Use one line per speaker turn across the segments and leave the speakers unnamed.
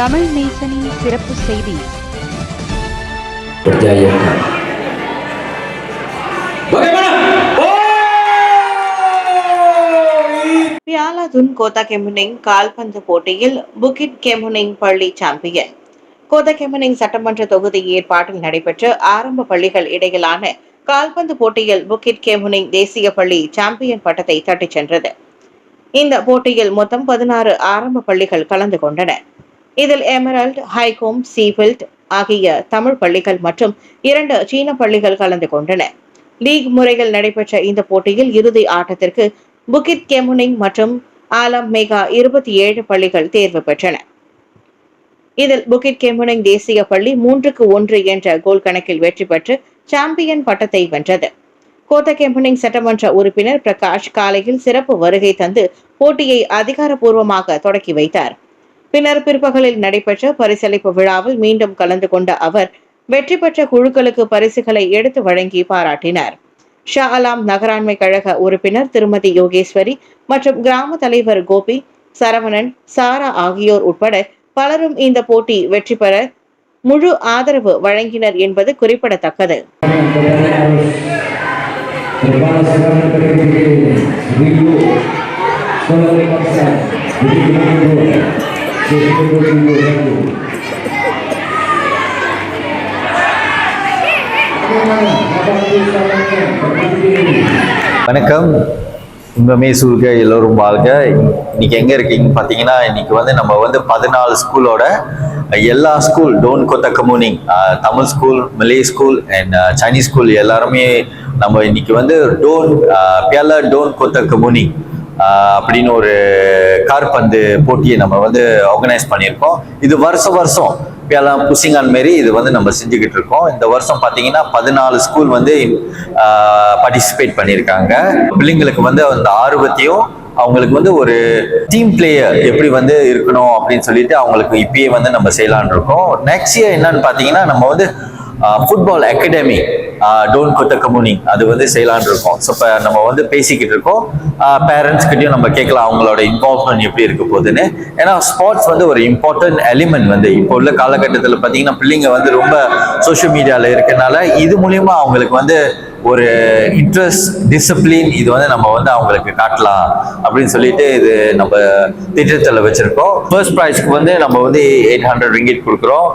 தமிழ் நேசனின் சிறப்பு செய்தி
Berjaya. Bagaimana?
பியாலாதுன் கோத்தா கெமுனிங் கால்பந்து போட்டியில் புகிட் கெமுனிங் பள்ளி சாம்பியன் கோதா கெமுனிங் சட்டமன்ற தொகுதி ஏற்பாட்டில் நடைபெற்ற ஆரம்ப பள்ளிகள் இடையிலான கால்பந்து போட்டியில் புகிட் கெமுனிங் தேசிய பள்ளி சாம்பியன் பட்டத்தை தட்டிச் சென்றது இந்த போட்டியில் மொத்தம் பதினாறு ஆரம்ப பள்ளிகள் கலந்து கொண்டன இதில் எமரல்ட் ஹைகோம் சீஃபில்ட் ஆகிய தமிழ் பள்ளிகள் மற்றும் இரண்டு சீன பள்ளிகள் கலந்து கொண்டன. லீக் முறையில் நடைபெற்ற இந்த போட்டியில் இறுதி ஆட்டத்திற்கு புகித் கெமுனிங் மற்றும் ஆலம் மேகா இருபத்தி ஏழு பள்ளிகள் தேர்வு பெற்றன. இதில் புகித் கெமுனிங் தேசிய பள்ளி மூன்றுக்கு ஒன்று என்ற கோல் கணக்கில் வெற்றி பெற்று சாம்பியன் பட்டத்தை வென்றது. கோத்த கெம்பனிங் சட்டமன்ற உறுப்பினர் பிரகாஷ் காலையில் சிறப்பு வருகை தந்து போட்டியை அதிகாரப்பூர்வமாக தொடக்கி வைத்தார். பின்னர் பிற்பகலில் நடைபெற்ற பரிசளிப்பு விழாவில் மீண்டும் கலந்து கொண்ட அவர் வெற்றி பெற்ற குழுக்களுக்கு பரிசுகளை எடுத்து வழங்கி பாராட்டினார். ஷா அலாம் நகராண்மை கழக உறுப்பினர் திருமதி யோகேஸ்வரி மற்றும் கிராம தலைவர் கோபி சரவணன் சாரா ஆகியோர் உட்பட பலரும் இந்த போட்டி வெற்றி பெற முழு ஆதரவு வழங்கினர் என்பது குறிப்பிடத்தக்கது.
Terbalas sekarang
வணக்கம். இன்பமே சூழ்க எல்லோரும் வாழ்க. இன்னைக்கு எங்க இருக்கீங்க பார்த்தீங்கன்னா இன்னைக்கு வந்து நம்ம வந்து பதினாலு ஸ்கூலோட எல்லா ஸ்கூல் டோன் கொத்த கம்யூனிங் Tamil school Malay school and Chinese school எல்லாருமே நம்ம இன்னைக்கு வந்து டோன் பேல டோன் கொத்த கம்யூனிங் அப்படின்னு ஒரு கார்பந்து போட்டியை நம்ம வந்து ஆர்கனைஸ் பண்ணியிருக்கோம். இது வருஷம் வருஷம் இப்போலாம் புஷிங்கான் மாரி இது வந்து நம்ம செஞ்சுக்கிட்டு இருக்கோம். இந்த வருஷம் பார்த்தீங்கன்னா பதினாலு ஸ்கூல் வந்து பார்ட்டிசிபேட் பண்ணியிருக்காங்க. பிள்ளைங்களுக்கு வந்து அந்த ஆர்வத்தையும் அவங்களுக்கு வந்து ஒரு டீம் பிளேயர் எப்படி வந்து இருக்கணும் அப்படின்னு சொல்லிட்டு அவங்களுக்கு இப்பயே வந்து நம்ம செய்யலான் இருக்கோம். நெக்ஸ்ட் இயர் என்னன்னு பார்த்தீங்கன்னா நம்ம வந்து ஃபுட்பால் அகாடமி டோன் கொத்த கமுனி அது வந்து செய்யலான் இருக்கோம். ஸோ இப்போ நம்ம வந்து பேசிக்கிட்டு இருக்கோம். பேரண்ட்ஸ் கிட்டயும் நம்ம கேட்கலாம் அவங்களோட இன்வால்வ்மெண்ட் எப்படி இருக்க போகுதுன்னு. ஏன்னா ஸ்போர்ட்ஸ் வந்து ஒரு இம்பார்ட்டன்ட் எலிமெண்ட் வந்து. இப்போ உள்ள காலகட்டத்தில் பார்த்தீங்கன்னா பிள்ளைங்க வந்து ரொம்ப சோஷியல் மீடியாவில் இருக்கனால இது மூலியமா அவங்களுக்கு வந்து ஒரு இன்ட்ரெஸ்ட் டிசிப்ளின் இது வந்து நம்ம வந்து அவங்களுக்கு காட்டலாம் அப்படின்னு சொல்லிட்டு இது நம்ம திட்டத்தில் வச்சுருக்கோம். ஃபர்ஸ்ட் ப்ரைஸ்க்கு வந்து நம்ம வந்து எயிட் ஹண்ட்ரட் ரிங்கிட் கொடுக்குறோம்.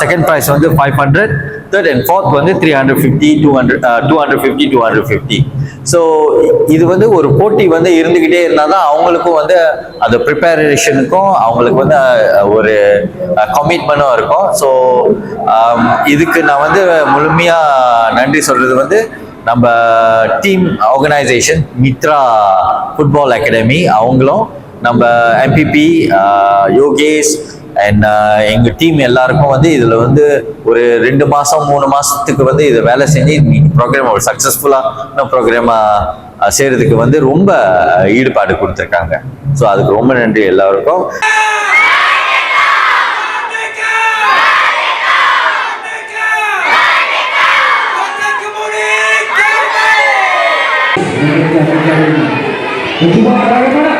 செகண்ட் ப்ரைஸ் வந்து five hundred third and fourth வந்து three hundred fifty two hundred two hundred fifty two hundred fifty so இது வந்து ஒரு போட்டி வந்து இருந்துக்கிட்டே இருந்தால் தான் அவங்களுக்கும் வந்து அந்த ப்ரிப்பரேஷனுக்கும் அவங்களுக்கு வந்து ஒரு கமிட்மெண்ட்டும் இருக்கும். ஸோ um, இதுக்கு நான் வந்து முழுமையாக நன்றி சொல்கிறது வந்து நம்ம team organisation Mitra football academy அவங்களும் நம்ம எம்பிபி யோகேஷ் அண்ட் எங்கள் டீம் எல்லாருக்கும் வந்து இதில் வந்து ஒரு ரெண்டு மாதம் மூணு மாதத்துக்கு வந்து இதை வேலை செஞ்சு ப்ரோக்ராம் ஒரு சக்ஸஸ்ஃபுல்லான ப்ரோக்ராமாக செய்கிறதுக்கு வந்து ரொம்ப ஈடுபாடு கொடுத்துருக்காங்க ஸோ அதுக்கு ரொம்ப நன்றி எல்லாருக்கும்
Mencoba bagaimana?